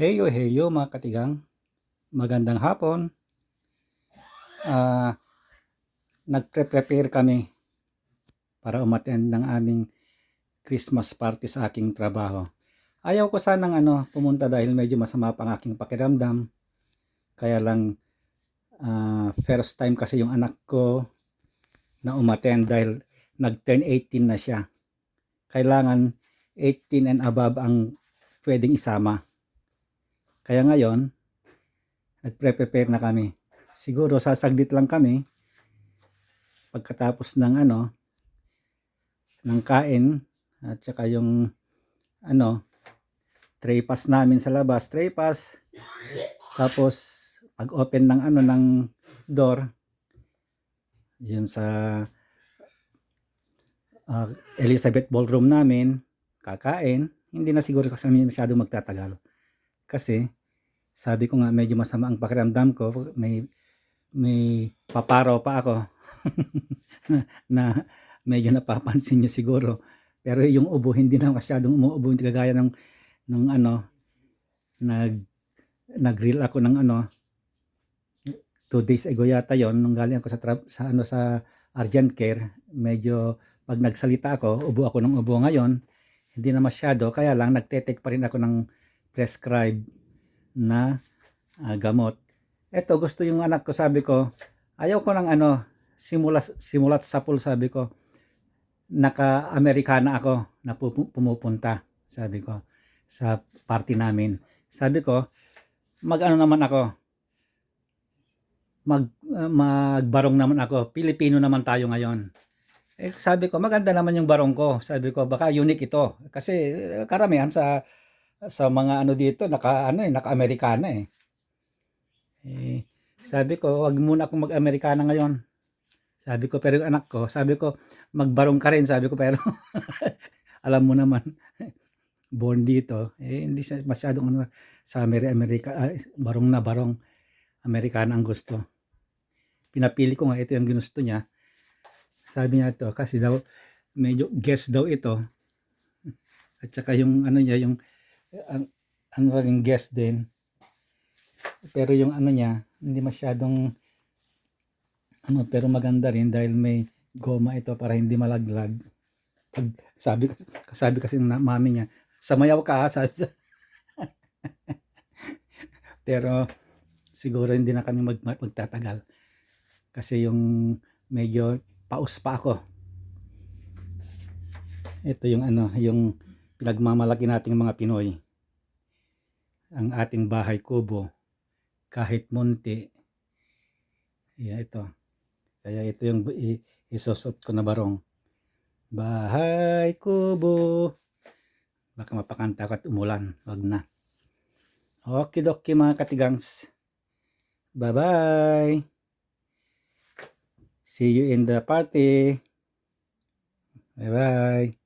Heyo, heyo mga katigang. Magandang hapon. Ah, nagpre-prepare kami para umattend ng aming Christmas party sa aking trabaho. Ayaw ko sanang ano, pumunta dahil medyo masama pa ang aking pakiramdam. Kaya lang ah, first time kasi yung anak ko na umattend dahil nag-turn 18 na siya. Kailangan 18 and above ang pwedeng isama. Kaya ngayon, nagpre-prepare na kami. Siguro sasaglit lang kami pagkatapos ng ano ng kain at saka yung ano tray pass namin sa labas, tray pass. Tapos pag open ng ano ng door yun sa ah, Elizabeth Ballroom namin, kakain, hindi na siguro kasi masyado magtatagal. Kasi sabi ko nga medyo masama ang pakiramdam ko, may may paparaw pa ako. Na medyo napapansin nyo siguro. Pero yung ubo hindi na masyadong umuubo, hindi kagaya ng nung ano nag nag-grill ako ng ano two days ago yata yon nung galing ako sa sa ano sa Argent Care. Medyo pag nagsalita ako ubo ako ng ubo ngayon hindi na masyado. Kaya lang nagte-take pa rin ako ng prescribed na ah, gamot. Eto gusto yung anak ko sabi ko ayaw ko ng ano simula simulat sa pool sabi ko. naka-Amerikana ako na pumupunta sabi ko sa party namin. Sabi ko mag ano naman ako? Mag ah, magbarong naman ako. Pilipino naman tayo ngayon. Eh, sabi ko maganda naman yung barong ko. Sabi ko baka unique ito. Kasi karamihan sa sa mga ano dito naka ano eh naka-Amerikana eh. eh sabi ko wag muna akong mag-Amerikana ngayon. Sabi ko pero yung anak ko sabi ko magbarong ka rin sabi ko pero alam mo naman born dito eh hindi siya masyadong ano sa Ameri- Amerika ah, barong na barong Amerikana ang gusto. Pinapili ko nga ito yung ginusto niya. Sabi niya ito kasi daw medyo guess daw ito. At saka yung ano niya yung ang ano ring guess din. Pero yung ano niya hindi masyadong ano pero maganda rin dahil may goma ito para hindi malaglag. Pag sabi sabi kasi ng mami niya samayaw ka sabi pero siguro hindi na kami mag, magtatagal. Kasi yung medyo paus pa ako. Ito yung ano yung pinagmamalaki nating mga Pinoy. Ang ating bahay kubo kahit munti. Yeah, ito. Kaya ito yung isusot ko na barong. Bahay kubo. Baka mapakanta ko at umulan. Wag na. Okay dokie mga katigangs. Bye bye see you in the party. Bye bye